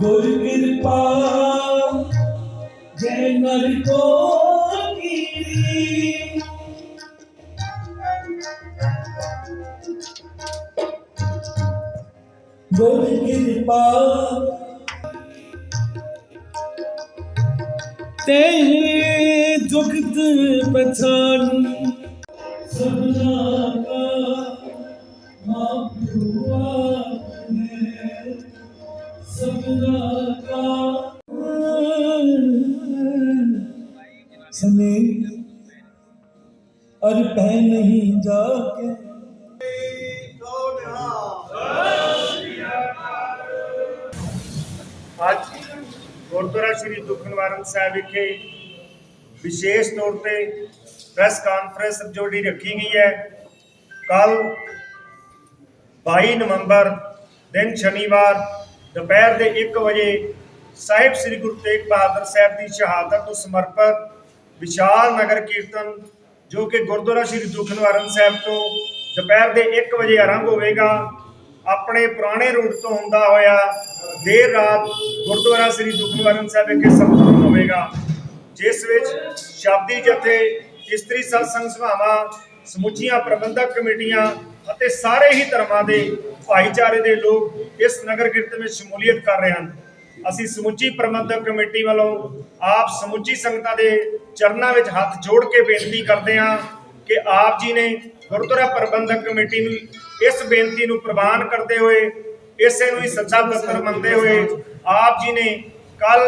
ਗੁਰ ਕਿਰਪਾ ਜੈ ਨਰ ਕੋ ਕੀਰੀ ਗੁਰ ਕਿਰਪਾ ਤੇ ਜੁਗਤ ਪਛਾਨ ਸਭਨਾ ਸਭਨਾ ਕਾ ਸਮੇ ਅਰ ਪੈ ਨਹੀਂ ਜਾ ਕੇ ਅੱਜ ਗੁਰਦੁਆਰਾ ਸ੍ਰੀ ਦੁੱਖ ਨਿਵਾਰਨ ਸਾਹਿਬ ਵਿਖੇ ਵਿਸ਼ੇਸ਼ ਤੌਰ ਤੇ ਪ੍ਰੈਸ ਕਾਨਫਰੰਸ ਜਿਹੜੀ ਰੱਖੀ ਗਈ ਹੈ ਕੱਲ 22 ਨਵੰਬਰ ਦਿਨ ਸ਼ਨੀਵਾਰ ਦੁਪਹਿਰ ਦੇ 1 ਵਜੇ ਸਾਹਿਬ ਸ੍ਰੀ ਗੁਰੂ ਤੇਗ ਬਹਾਦਰ ਸਾਹਿਬ ਦੀ ਸ਼ਹਾਦਤ ਨੂੰ ਸਮਰਪਿਤ ਵਿਸ਼ਾਲ ਨਗਰ ਕੀਰਤਨ, ਜੋ ਕਿ ਗੁਰਦੁਆਰਾ ਸ੍ਰੀ ਦੁੱਖ ਨਿਵਾਰਨ ਸਾਹਿਬ ਤੋਂ ਦੁਪਹਿਰ ਦੇ 1 ਵਜੇ ਆਰੰਭ ਹੋਵੇਗਾ, ਆਪਣੇ ਪੁਰਾਣੇ ਰੂਟ ਤੋਂ ਹੁੰਦਾ ਹੋਇਆ ਦੇਰ ਰਾਤ ਗੁਰਦੁਆਰਾ ਸ੍ਰੀ ਦੁੱਖ ਨਿਵਾਰਨ ਸਾਹਿਬ ਵਿਖੇ ਸੰਪੂਰਨ ਹੋਵੇਗਾ, ਜਿਸ ਵਿੱਚ ਸ਼ਬਦੀ ਜਥੇ, ਇਸਤਰੀ ਸਤਸੰਗ ਸਭਾਵਾਂ, ਸਮੁੱਚੀਆਂ ਪ੍ਰਬੰਧਕ ਕਮੇਟੀਆਂ ਅਤੇ ਸਾਰੇ ਹੀ ਧਰਮਾਂ ਦੇ ਭਾਈਚਾਰੇ ਦੇ ਲੋਕ ਇਸ ਨਗਰ ਕੀਰਤਨ ਵਿੱਚ ਸ਼ਮੂਲੀਅਤ ਕਰ ਰਹੇ ਹਨ। ਅਸੀਂ ਸਮੁੱਚੀ ਪ੍ਰਬੰਧਕ ਕਮੇਟੀ ਵੱਲੋਂ ਆਪ ਸਮੁੱਚੀ ਸੰਗਤਾਂ ਦੇ ਚਰਨਾਂ ਵਿੱਚ ਹੱਥ ਜੋੜ ਕੇ ਬੇਨਤੀ ਕਰਦੇ ਹਾਂ ਕਿ ਆਪ ਜੀ ਨੇ ਗੁਰਦੁਆਰਾ ਪ੍ਰਬੰਧਕ ਕਮੇਟੀ ਨੂੰ ਇਸ ਬੇਨਤੀ ਨੂੰ ਪ੍ਰਵਾਨ ਕਰਦੇ ਹੋਏ, ਇਸੇ ਨੂੰ ਹੀ ਸੱਚਾ ਪੱਤਰ ਮੰਨਦੇ ਹੋਏ ਆਪ ਜੀ ਨੇ ਕੱਲ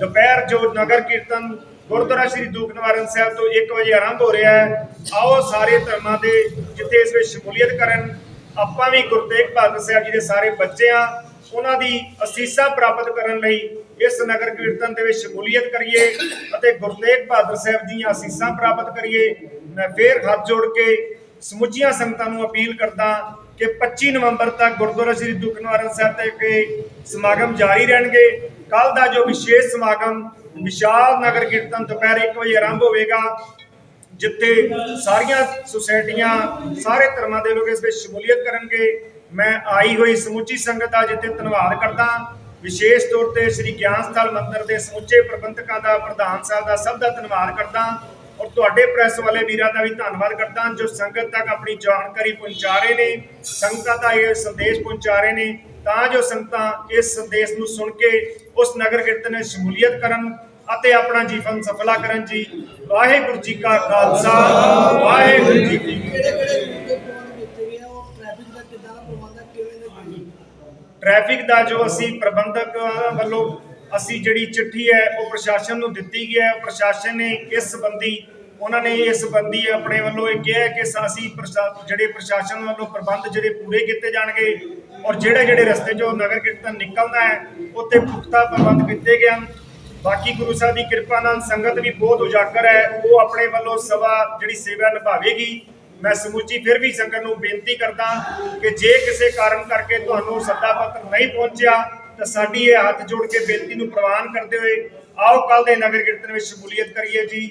ਦੁਪਹਿਰ ਜੋ ਨਗਰ ਕੀਰਤਨ ਗੁਰਦੁਆਰਾ ਸ੍ਰੀ ਦੂਖ ਨਿਵਾਰਨ ਸਾਹਿਬ ਤੋਂ 1 ਵਜੇ ਆਰੰਭ ਹੋ ਰਿਹਾ ਹੈ, ਆਓ ਸਾਰੇ ਧਰਮਾਂ ਦੇ ਜਿੱਥੇ ਇਸ ਵਿੱਚ ਸ਼ਮੂਲੀਅਤ ਕਰਨ, ਆਪਾਂ ਵੀ ਗੁਰੂ ਤੇਗ ਬਹਾਦਰ ਸਾਹਿਬ ਜੀ ਦੇ ਸਾਰੇ ਬੱਚੇ ਆ ਉਹਨਾਂ ਦੀ ਅਸੀਸਾਂ ਪ੍ਰਾਪਤ ਕਰਨ ਲਈ ਇਸ ਨਗਰ ਕੀਰਤਨ ਦੇ ਵਿੱਚ ਸ਼ਮੂਲੀਅਤ ਕਰੀਏ ਅਤੇ ਗੁਰੂ ਤੇਗ ਬਹਾਦਰ ਸਾਹਿਬ ਦੀਆਂ ਅਸੀਸਾਂ ਪ੍ਰਾਪਤ ਕਰੀਏ। ਮੈਂ ਫੇਰ ਹੱਥ ਜੋੜ ਕੇ ਸਮੁੱਚੀਆਂ ਸੰਗਤਾਂ ਨੂੰ ਅਪੀਲ ਕਰਦਾ ਕਿ 25 ਨਵੰਬਰ ਤੱਕ ਗੁਰਦੁਆਰਾ ਸ੍ਰੀ ਦੁੱਖ ਨਿਵਾਰਨ ਸਾਹਿਬ ਤੇ ਸਮਾਗਮ ਜਾਰੀ ਰਹਿਣਗੇ। ਕੱਲ ਦਾ ਜੋ ਵਿਸ਼ੇਸ਼ ਸਮਾਗਮ ਵਿਸ਼ਾਲ ਨਗਰ ਕੀਰਤਨ ਦੁਪਹਿਰ 1 ਵਜੇ ਆਰੰਭ ਹੋਵੇਗਾ, ਜਿੱਥੇ ਸਾਰੀਆਂ ਸੁਸਾਇਟੀਆਂ, ਸਾਰੇ ਧਰਮਾਂ ਦੇ ਲੋਕ ਇਸ ਵਿੱਚ ਸ਼ਮੂਲੀਅਤ ਕਰਨਗੇ। ਮੈਂ ਆਈ ਹੋਈ ਸਮੁੱਚੀ ਸੰਗਤ ਦਾ ਜਿੱਥੇ ਧੰਨਵਾਦ ਕਰਦਾ, ਵਿਸ਼ੇਸ਼ ਤੌਰ ਤੇ ਸ੍ਰੀ ਗਿਆਨ ਸਥਲ ਮੰਦਿਰ ਦੇ ਸਮੁੱਚੇ ਪ੍ਰਬੰਧਕਾਂ ਦਾ, ਪ੍ਰਧਾਨ ਸਾਹਿਬ ਦਾ ਸਭ ਦਾ ਧੰਨਵਾਦ ਕਰਦਾ ਔਰ ਤੁਹਾਡੇ ਪ੍ਰੈਸ ਵਾਲੇ ਵੀਰਾਂ ਦਾ ਵੀ ਧੰਨਵਾਦ ਕਰਦਾ, ਜੋ ਸੰਗਤ ਤੱਕ ਆਪਣੀ ਜਾਣਕਾਰੀ ਪਹੁੰਚਾ ਰਹੇ ਨੇ, ਸੰਗਤਾਂ ਦਾ ਇਹ ਸੰਦੇਸ਼ ਪਹੁੰਚਾ ਰਹੇ ਨੇ। ਤਾਂ ਜੋ ਸੰਗਤਾਂ ਇਸ ਸੰਦੇਸ਼ ਨੂੰ ਸੁਣ ਕੇ ਉਸ ਨਗਰ ਕੀਰਤਨ ਵਿੱਚ ਸ਼ਮੂਲੀਅਤ ਕਰਨ ਅਤੇ ਆਪਣਾ ਜੀਵਨ ਸਫਲਾ ਕਰਨ ਜੀ। ਵਾਹਿਗੁਰੂ ਜੀ ਕਾ ਖਾਲਸਾ ਵਾਹਿਗੁਰੂ ਜੀ ਕੀ ਟ੍ਰੈਫਿਕ ਦਾ ਜੋ ਅਸੀਂ ਪ੍ਰਬੰਧਕ ਵੱਲੋਂ ਅਸੀਂ ਜਿਹੜੀ ਚਿੱਠੀ ਹੈ ਉਹ ਪ੍ਰਸ਼ਾਸਨ ਨੂੰ ਦਿੱਤੀ ਗਈ ਹੈ। ਪ੍ਰਸ਼ਾਸਨ ਨੇ ਇਸ ਸੰਬੰਧੀ ਉਹਨਾਂ ਨੇ ਇਸ ਸੰਬੰਧੀ ਆਪਣੇ ਵੱਲੋਂ ਇਹ ਕਿਹਾ ਕਿ ਅਸੀਂ ਪ੍ਰਸ਼ਾ- ਜਿਹੜੇ ਪ੍ਰਸ਼ਾਸਨ ਵੱਲੋਂ ਪ੍ਰਬੰਧ ਜਿਹੜੇ ਪੂਰੇ ਕੀਤੇ ਜਾਣਗੇ ਔਰ ਜਿਹੜੇ ਜਿਹੜੇ ਰਸਤੇ 'ਚੋਂ ਨਗਰ ਕੀਰਤਨ ਨਿਕਲਦਾ ਹੈ, ਉੱਥੇ ਪੁਖਤਾ ਪ੍ਰਬੰਧ ਕੀਤੇ ਗਏ ਹਨ। ਬਾਕੀ ਗੁਰੂ ਸਾਹਿਬ ਦੀ ਕਿਰਪਾ ਨਾਲ ਸੰਗਤ ਵੀ ਬਹੁਤ ਉਜਾਗਰ ਹੈ। ਉਹ ਆਪਣੇ ਵੱਲੋਂ ਸਵਾ ਜਿਹੜੀ ਸੇਵਾ ਨਿਭਾਵੇਗੀ। ਮੈਂ ਸਮੁੱਚੀ ਫਿਰ ਵੀ ਸੰਗਤ ਨੂੰ ਬੇਨਤੀ ਕਰਦਾ ਕਿ ਜੇ ਕਿਸੇ ਕਾਰਨ ਕਰਕੇ ਤੁਹਾਨੂੰ ਸੱਦਾ ਪੱਤਰ ਨਹੀਂ ਪਹੁੰਚਿਆ, ਤਾਂ ਸਾਡੀ ਇਹ ਹੱਥ ਜੋੜ ਕੇ ਬੇਨਤੀ ਨੂੰ ਪ੍ਰਵਾਨ ਕਰਦੇ ਹੋਏ ਆਓ ਕੱਲ ਦੇ ਨਗਰ ਕੀਰਤਨ ਵਿੱਚ ਸ਼ਮੂਲੀਅਤ ਕਰੀਏ ਜੀ।